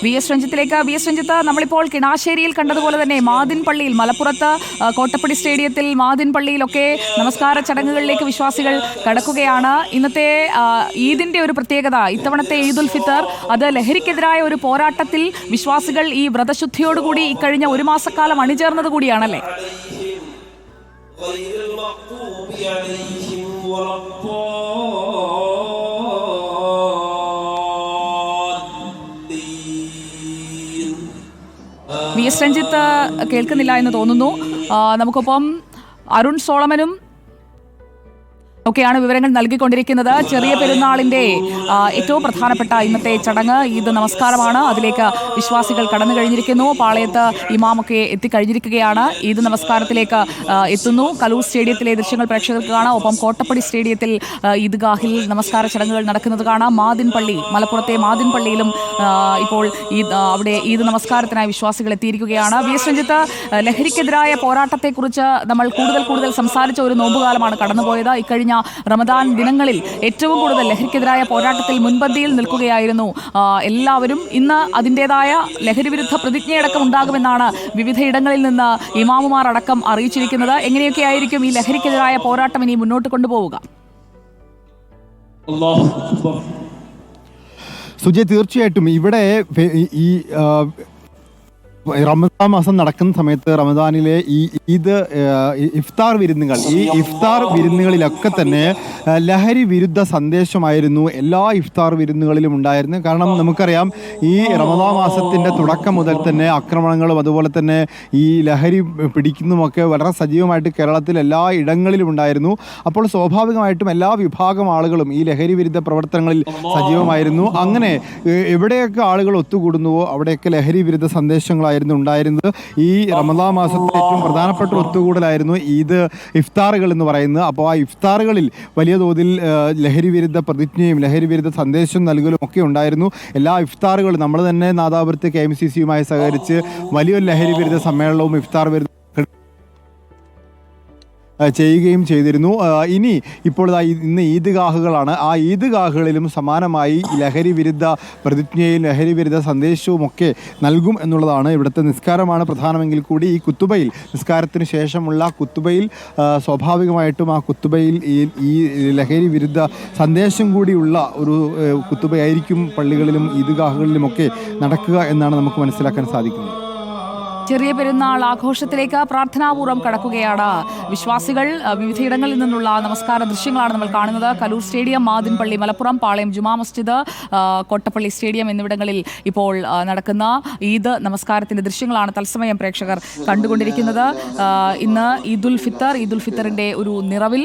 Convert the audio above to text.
V S രഞ്ജിത്തിലേക്ക് V S Ranjith നമ്മളിപ്പോൾ കിണാശ്ശേരിയിൽ കണ്ടതുപോലെ തന്നെ മാതിൻ പള്ളിയിൽ മലപ്പുറത്ത് ആ, കോട്ടപ്പടി സ്റ്റേഡിയത്തിൽ മാതിൻ പള്ളിയിലൊക്കെ നമസ്കാര ചടങ്ങുകളിലേക്ക് വിശ്വാസികൾ കടക്കുകയാണ് ഇന്നത്തെ ആ, ഈദിന്റെ ഒരു പ്രത്യേകത ഇത്തവണത്തെ ഈദുൽ ഫിത്തർ അത് ലഹരിക്കെതിരായ ഒരു പോരാട്ടത്തിൽ വിശ്വാസികൾ ഈ വ്രതശുദ്ധിയോടുകൂടി ഇക്കഴിഞ്ഞ ഒരു മാസക്കാലം അണിചേർന്നത് കൂടിയാണല്ലേ غير المغضوب عليهم ولا الضالين വി എസ് രഞ്ജിത്ത് കേൾക്കുന്നില്ല എന്ന് തോന്നുന്നു. നമുക്കൊപ്പം അരുൺ സോളമനും ഒക്കെയാണ് വിവരങ്ങൾ നൽകിക്കൊണ്ടിരിക്കുന്നത്. ചെറിയ പെരുന്നാളിന്റെ ഏറ്റവും പ്രധാനപ്പെട്ട ഇന്നത്തെ ചടങ്ങ് ഈദ് നമസ്കാരമാണ്. അതിലേക്ക് വിശ്വാസികൾ കടന്നു കഴിഞ്ഞിരിക്കുന്നു. പാളയത്ത് ഇമാമൊക്കെ എത്തിക്കഴിഞ്ഞിരിക്കുകയാണ്. ഈദ് നമസ്കാരത്തിലേക്ക് എത്തുന്നു. കലൂർ സ്റ്റേഡിയത്തിലെ ദൃശ്യങ്ങൾ പ്രേക്ഷകർക്ക് കാണാം. ഒപ്പം കോട്ടപ്പടി സ്റ്റേഡിയത്തിൽ ഈദ്ഗാഹിൽ നമസ്കാര ചടങ്ങുകൾ നടക്കുന്നത് കാണാം. മാതിൻപള്ളി മലപ്പുറത്തെ മാതിൻപള്ളിയിലും ഇപ്പോൾ ഈദ് അവിടെ ഈദ് നമസ്കാരത്തിനായി വിശ്വാസികൾ എത്തിയിരിക്കുകയാണ്. വി എസ് രഞ്ജിത്ത് ലഹരിക്കെതിരായ പോരാട്ടത്തെക്കുറിച്ച് നമ്മൾ കൂടുതൽ കൂടുതൽ സംസാരിച്ച ഒരു നോമ്പുകാലമാണ് കടന്നുപോയത്. ഇക്കഴിഞ്ഞ കഴിഞ്ഞ റമദാൻ ദിനങ്ങളിൽ ഏറ്റവും കൂടുതൽ ലഹരിക്കെതിരായ പോരാട്ടത്തിൽ മുൻപന്തിയിൽ നിൽക്കുകയായിരുന്നു. എല്ലാവരും ഇന്ന് അതിന്റേതായ ലഹരിവിരുദ്ധ പ്രതിജ്ഞയടക്കം ഉണ്ടാകുമെന്നാണ് വിവിധയിടങ്ങളിൽ നിന്ന് ഇമാമുമാർ അടക്കം അറിയിച്ചിരിക്കുന്നത്. എങ്ങനെയൊക്കെ ആയിരിക്കും ഈ ലഹരിക്കെതിരായ പോരാട്ടം ഇനി മുന്നോട്ട് കൊണ്ടുപോവുക? സുജയ് തീർച്ചയായിട്ടും ഇവിടെ ഈ റമദാൻ മാസം നടക്കുന്ന സമയത്ത് റമദാനിലെ ഈ ഈദ് ഇഫ്താർ വിരുന്നുകൾ ഈ ഇഫ്താർ വിരുന്നുകളിലൊക്കെ തന്നെ ലഹരി വിരുദ്ധ സന്ദേശമായിരുന്നു എല്ലാ ഇഫ്താർ വിരുന്നുകളിലും ഉണ്ടായിരുന്നു കാരണം നമുക്കറിയാം ഈ റമദാൻ മാസത്തിന്റെ തുടക്കം മുതൽ തന്നെ ആക്രമണങ്ങളും അതുപോലെ തന്നെ ഈ ലഹരി പിടിക്കുന്നതുമൊക്കെ വളരെ സജീവമായിട്ട് കേരളത്തിൽ എല്ലാ ഇടങ്ങളിലും ഉണ്ടായിരുന്നു. അപ്പോൾ സ്വാഭാവികമായിട്ടും എല്ലാ വിഭാഗം ആളുകളും ഈ ലഹരി വിരുദ്ധ പ്രവർത്തനങ്ങളിൽ സജീവമായിരുന്നു. അങ്ങനെ എവിടെയൊക്കെ ആളുകൾ ഒത്തുകൂടുന്നുവോ അവിടെയൊക്കെ ലഹരി വിരുദ്ധ സന്ദേശങ്ങളായിരുന്നു ഉണ്ടായിരുന്നത്. ഈ റമദാ മാസത്തിലെ ഏറ്റവും പ്രധാനപ്പെട്ട ഒത്തുകൂടലായിരുന്നു ഈദ് ഇഫ്താറുകൾ എന്ന് പറയുന്നത്. അപ്പോൾ ആ ഇഫ്താറുകളിൽ വലിയ തോതിൽ ലഹരി വിരുദ്ധ പ്രതിജ്ഞയും ലഹരി വിരുദ്ധ സന്ദേശം നൽകലും ഒക്കെ ഉണ്ടായിരുന്നു. എല്ലാ ഇഫ്താറുകളും നമ്മൾ തന്നെ നാദാപുരത്ത് കെ എം സി സിയുമായി സഹകരിച്ച് വലിയൊരു ലഹരി വിരുദ്ധ സമ്മേളനവും ഇഫ്താർ വിരുദ്ധ ചെയ്യുകയും ചെയ്തിരുന്നു. ഇനി ഇപ്പോൾ ഇന്ന് ഈദ്ഗാഹുകളാണ്. ആ ഈദ്ഗാഹുകളിലും സമാനമായി ലഹരി വിരുദ്ധ പ്രതിജ്ഞയും ലഹരി വിരുദ്ധ സന്ദേശവും ഒക്കെ നൽകും എന്നുള്ളതാണ് ഇവിടുത്തെ നിസ്കാരമാണ്. പ്രധാനമെങ്കിൽ കൂടി ഈ കുത്തുബയിൽ നിസ്കാരത്തിന് ശേഷമുള്ള കുത്തുബയിൽ സ്വാഭാവികമായിട്ടും ആ കുത്തുബയിൽ ഈ ഈ ലഹരി വിരുദ്ധ സന്ദേശം കൂടിയുള്ള ഒരു കുത്തുബയായിരിക്കും പള്ളികളിലും ഈദ്ഗാഹുകളിലുമൊക്കെ നടക്കുക എന്നാണ് നമുക്ക് മനസ്സിലാക്കാൻ സാധിക്കുന്നത്. ചെറിയ പെരുന്നാൾ ആഘോഷത്തിലേക്ക് പ്രാർത്ഥനാപൂർവം കടക്കുകയാണ്. വിശ്വാസികൾ വിവിധയിടങ്ങളിൽ നിന്നുള്ള നമസ്കാര ദൃശ്യങ്ങളാണ് നമ്മൾ കാണുന്നത്. കലൂർ സ്റ്റേഡിയം മാതിൻപള്ളി മലപ്പുറം പാളയം ജുമാ മസ്ജിദ് കോട്ടപ്പള്ളി സ്റ്റേഡിയം എന്നിവിടങ്ങളിൽ ഇപ്പോൾ നടക്കുന്ന ഈദ് നമസ്കാരത്തിന്റെ ദൃശ്യങ്ങളാണ് തത്സമയം പ്രേക്ഷകർ കണ്ടുകൊണ്ടിരിക്കുന്നത്. ഇന്ന് ഈദുൽ ഫിത്തർ ഈദുൽ ഫിത്തറിന്റെ ഒരു നിറവിൽ